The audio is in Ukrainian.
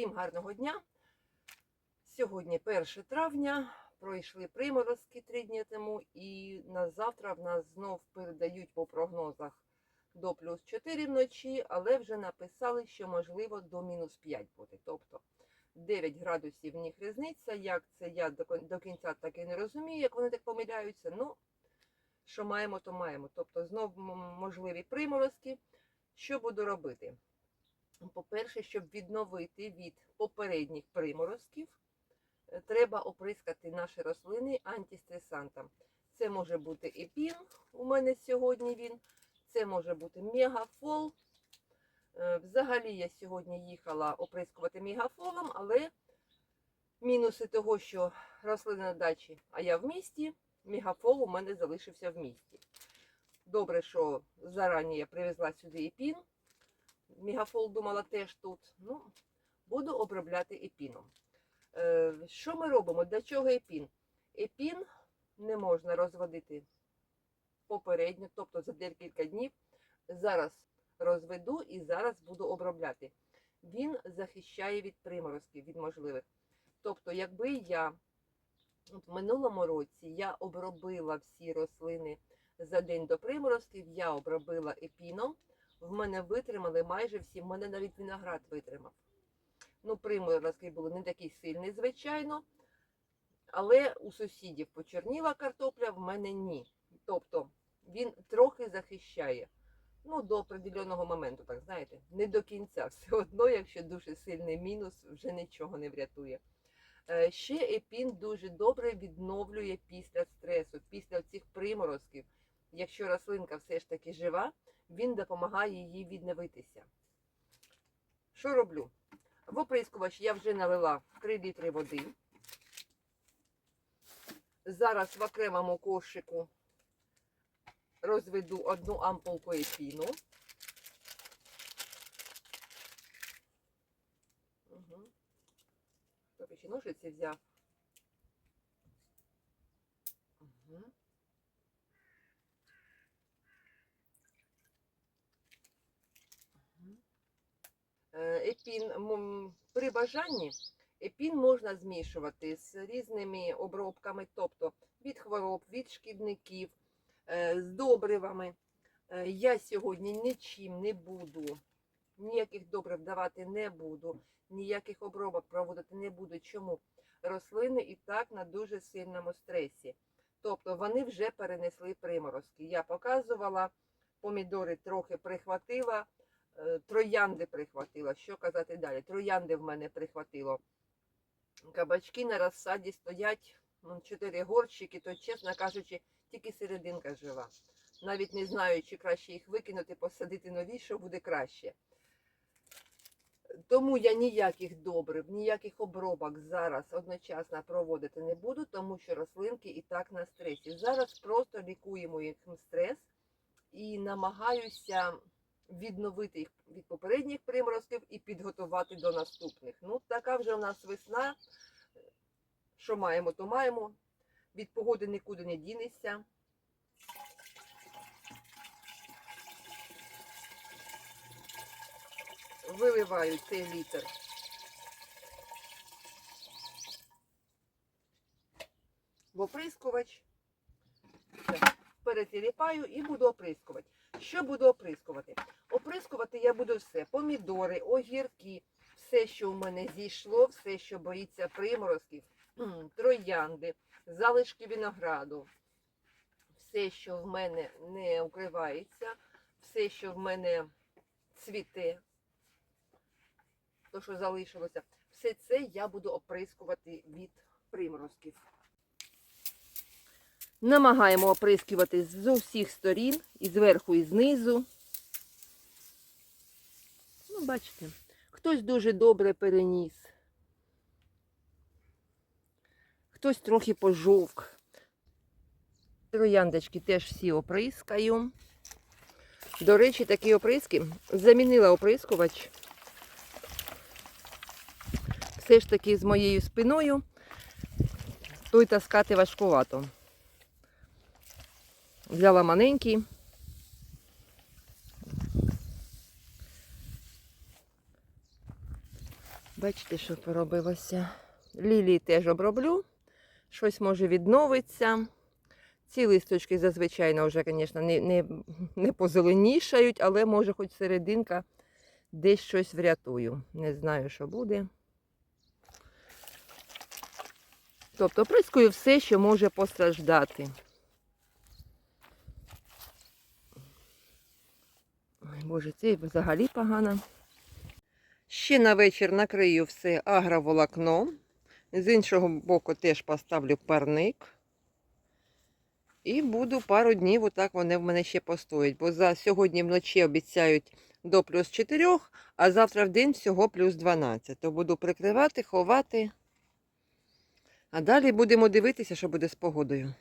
Всім гарного дня. Сьогодні 1 травня. Пройшли приморозки три дні тому, і на завтра в нас знов передають по прогнозах до плюс 4 вночі, але вже написали, що можливо до мінус 5 буде. Тобто 9 градусів в них різниця. Як це я до, кінця так і не розумію, як вони так помиляються. Ну, що маємо, то маємо. Тобто знов можливі приморозки. Що буду робити? По-перше, щоб відновити від попередніх приморозків, е, треба оприскати наші рослини антистресантом. Це може бути епін, у мене сьогодні він, це може бути мегафол. Е, Взагалі я сьогодні їхала оприскувати мегафолом, але мінуси того, що рослина на дачі, а я в місті, мегафол у мене залишився в місті. Добре, що зарані я привезла сюди епін. Мегафол думала теж тут. Ну, буду обробляти епіном. Е, що ми робимо? Для чого епін? Епін не можна розводити попередньо, тобто за декілька днів. Зараз розведу і зараз буду обробляти. Він захищає від приморозків, від можливих. Тобто, якби я в минулому році я обробила всі рослини за день до приморозків, я обробила епіном, в мене витримали майже всі, в мене навіть виноград витримав. Ну, приморозки були не такі сильні, звичайно, але у сусідів почерніла картопля, в мене ні. Тобто він трохи захищає. Ну, до определеного моменту, так знаєте, не до кінця. Все одно, якщо дуже сильний мінус, вже нічого не врятує. Е, Ще епін дуже добре відновлює після стресу, після цих приморозків. Якщо рослинка все ж таки жива, він допомагає їй відновитися. Що роблю? В оприскувач я вже налила 3 літри води. Зараз в окремому кошику розведу одну ампулку епіну. Угу. Ножиці взяв? Угу. Епін при бажанні епін можна змішувати з різними обробками, тобто від хвороб, від шкідників, е, з добривами. Е, Я сьогодні нічим не буду, ніяких добрив давати не буду, ніяких обробок проводити не буду. Чому? Рослини і так на дуже сильному стресі. Тобто вони вже перенесли приморозки. Я показувала, помідори трохи прихватила, троянди прихватила. Що казати далі? Троянди в мене прихватило. Кабачки на розсаді стоять, ну, чотири горщики, то, чесно кажучи, тільки серединка жива. Навіть не знаю, чи краще їх викинути, посадити нові, що буде краще. Тому я ніяких добрив, ніяких обробок зараз одночасно проводити не буду, тому що рослинки і так на стресі. Зараз просто лікуємо їх стрес і намагаюся відновити їх від попередніх приморозків і підготувати до наступних. Ну, така вже у нас весна. Що маємо, то маємо. Від погоди нікуди не дінешся. Виливаю цей літр. Оприскувач. Перетіліпаю і буду оприскувати. Що буду оприскувати? Оприскувати я буду все. Помідори, огірки, все, що в мене зійшло, все, що боїться приморозків, троянди, залишки винограду, все, що в мене не укривається, все, що в мене цвіте, то, що залишилося, все це я буду оприскувати від приморозків. Намагаємо оприскувати з усіх сторін, і зверху, і знизу. Ну, бачите, хтось дуже добре переніс. Хтось трохи пожовк. Трояндочки теж всі оприскаю. До речі, такі оприски замінила оприскувач. Все ж таки з моєю спиною той таскати важкувато. Взяла маленький. Бачите, що поробилося. Лілії теж оброблю. Щось може відновиться. Ці листочки зазвичай вже, звісно, не, не, не позеленішають, але може хоч серединка десь щось врятую. Не знаю, що буде. Тобто прискую все, що може постраждати. Боже, це взагалі погано. Ще на вечір накрию все агроволокном. З іншого боку теж поставлю парник. І буду пару днів, отак вони в мене ще постоять. Бо за сьогодні вночі обіцяють до плюс 4, а завтра в день всього плюс 12. То буду прикривати, ховати. А далі будемо дивитися, що буде з погодою.